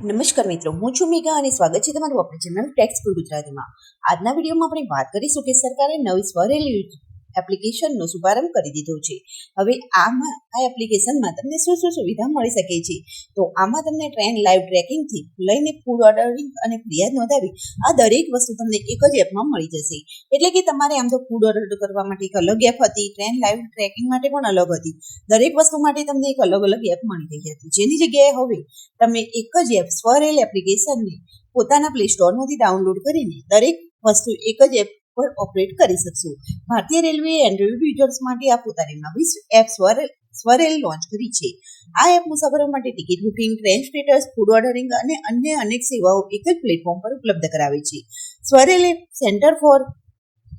નમસ્કાર મિત્રો, હું છું મેઘા અને સ્વાગત છે તમારું આપણી ચેનલ ટેક્સ ગુજરાતીમાં. આજના વિડીયોમાં આપણે વાત કરીશું કે સરકારે નવી સ્વરેલી એપ્લિકેશનનો શુભારંભ કરી દીધો છે. હવે આમાં આ એપ્લિકેશનમાં તમને શું શું સુવિધા મળી શકે છે? તો આમાં તમને ટ્રેન લાઈવ ટ્રેકિંગથી લઈને ફૂડ ઓર્ડરિંગ અને ફરિયાદ નોંધાવી આ દરેક વસ્તુ તમને એક જ એપમાં મળી જશે. એટલે કે તમારે આમ તો ફૂડ ઓર્ડર કરવા માટે એક અલગ એપ હતી, ટ્રેન લાઈવ ટ્રેકિંગ માટે પણ અલગ હતી. દરેક વસ્તુ માટે તમને એક અલગ અલગ એપ મળી ગઈ હતી. જેની જગ્યાએ હવે તમે એક જ એપ સ્વરેલ એપ્લિકેશનને પોતાના પ્લે સ્ટોરમાંથી ડાઉનલોડ કરીને દરેક વસ્તુ એક જ એપ પર ઓપરેટ કરી શકશો. ભારતીય રેલવે એન્ડ્રોઇડ યુઝર્સ માટે આ પોતાની નવી એપ સ્વરેલ લોન્ચ કરી છે. આ એપ મુસાફરો માટે ticket booking train status food ordering અને અન્ય અનેક સેવાઓ એક જ પ્લેટફોર્મ પર ઉપલબ્ધ કરાવે છે. SwaRail app centre for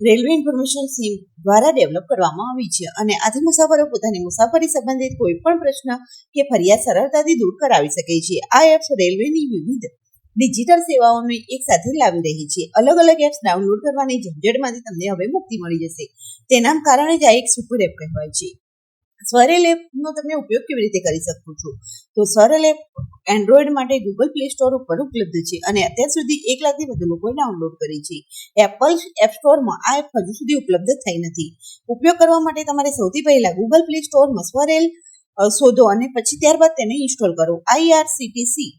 railway information systems દ્વારા ડેવલપ કરવામાં આવી છે અને આથી મુસાફરો પોતાની મુસાફરી સંબંધિત કોઈ પણ પ્રશ્ન કે ફરિયાદ સરળતાથી દૂર કરાવી શકે છે. આ એપ્સ રેલવેની વિવિધ ડિજિટલ સેવાઓને એક સાથે લાવી રહી છે અલગ અલગ એપ્સ ડાઉનલોડ કરવાની ઝંઝટમાંથી તમને હવે મુક્તિ મળી જશે. તેના કારણે જ આ એક સુપર એપ કહેવાય છે. સ્વરેલ એપનો તમે ઉપયોગ કેવી રીતે કરી શકો છો? તો સ્વરેલ એપ એન્ડ્રોઈડ માટે ગૂગલ પ્લે સ્ટોર ઉપર ઉપલબ્ધ છે અને અત્યાર સુધી એક લાખથી વધુ લોકોએ ડાઉનલોડ કરી છે. એપલ એપ સ્ટોરમાં આ એપ હજુ સુધી ઉપલબ્ધ થઈ નથી. ઉપયોગ કરવા માટે તમારે સૌથી પહેલા ગૂગલ પ્લે સ્ટોરમાં સ્વરેલ શોધો અને પછી ત્યારબાદ તેને ઇન્સ્ટોલ કરો. આઈઆરસીટીસી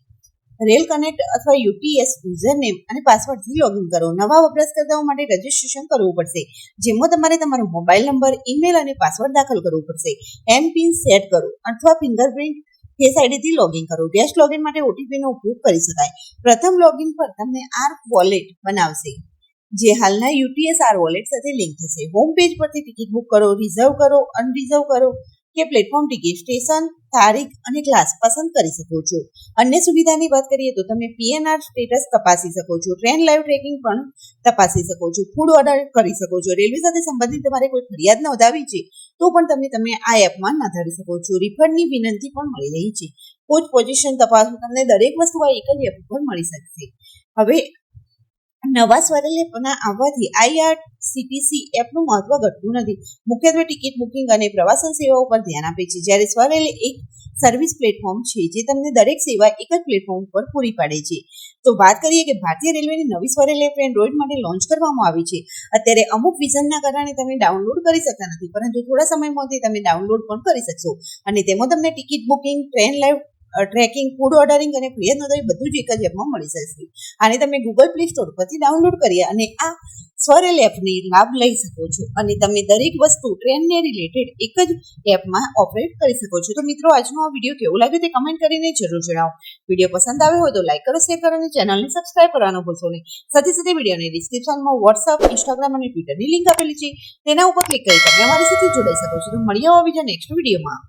રેલ કનેક્ટ અથવા યુટીએસ, યુઝરનેમ અને પાસવર્ડથી લોગિન કરો. નવા વપરાશકર્તાઓ માટે રજિસ્ટ્રેશન કરવું પડશે. જેમાં તમારે તમારો મોબાઈલ નંબર ઈમેલ અને પાસવર્ડ દાખલ કરવો પડશે. એમ પિન સેટ કરો અથવા ફિંગરપ્રિન્ટ ફેસ આઈડીથી લોગિન કરો. ગેસ્ટ લોગિન માટે ઓટીપીનો ઉપયોગ કરી શકાય. પ્રથમ લોગિન પર તમને આર વોલેટ બનાવશે, જે હાલના યુટીએસ આર વોલેટ સાથે લિંક થશે. હોમ પેજ પરથી ટિકિટ બુક કરો રિઝર્વ કરો અનરિઝર્વ કરો. કે પ્લેટફોર્મ ટિકિટ સ્ટેશન તારીખ અને ક્લાસ પસંદ કરી શકો છો. અન્ય સુવિધાની વાત કરીએ તો તમે પીએનઆર સ્ટેટસ તપાસી શકો છો. ટ્રેન લાઈવ ટ્રેકિંગ પણ તપાસી શકો છો. ફૂડ ઓર્ડર કરી શકો છો. રેલવે સાથે સંબંધિત તમારે કોઈ ફરિયાદ નોંધાવી છે, તો પણ તમે તમે આ એપમાં નોંધાવી શકો છો. રિફંડની વિનંતી પણ મળી રહી છે. કોચ પોઝિશન તપાસો તમને દરેક વસ્તુ આ એક જ એપ ઉપર મળી શકશે. હવે નવા સ્વરેલે એપના આવવાથી આઈઆરસીટીસી એપનું મહત્વ ઘટતું નથી. મુખ્યત્વે ટિકિટ બુકિંગ અને પ્રવાસન સેવાઓ પર ધ્યાન આપે છે. જ્યારે સ્વરેલ એક સર્વિસ પ્લેટફોર્મ છે જે તમને દરેક સેવા એક જ પ્લેટફોર્મ પર પૂરી પાડે છે. તો વાત કરીએ કે ભારતીય રેલવેની નવી સ્વરેલ એપ એન્ડ્રોઈડ માટે લોન્ચ કરવામાં આવી છે. અત્યારે અમુક વિઝનના કારણે તમે ડાઉનલોડ કરી શકતા નથી, પરંતુ થોડા સમયમાંથી તમે ડાઉનલોડ પણ કરી શકશો અને તેમાં તમને ticket booking, train live tracking food ordering અને ફરિયાદ નોંધાવી બધું જ એક જ એપમાં મળી જશે અને તમે ગૂગલ પ્લે સ્ટોર પરથી ડાઉનલોડ કરી અને આ સ્વરેલ એપની લાભ લઈ શકો છો. અને તમે દરેક વસ્તુ ટ્રેનને રિલેટેડ એક જ એપમાં ઓપરેટ કરી શકો છો. તો મિત્રો, આજનો આ વીડિયો કેવો લાગ્યો તે કમેન્ટ કરીને જરૂર જણાવો. વીડિયો પસંદ આવ્યો હોય તો લાઈક કરો શેર કરો અને ચેનલને સબસ્ક્રાઇબ કરવાનું ભૂલશો નહીં. સાથે સાથે વિડીયોની ડિસ્ક્રિપ્શનમાં વોટ્સઅપ ઇન્સ્ટાગ્રામ અને ટ્વિટરની લિંક આપેલી છે. તેના ઉપર ક્લિક કરી તમે અમારી સાથે જોડાઈ શકો છો. તો મળીએ બીજા નેક્સ્ટ વિડીયોમાં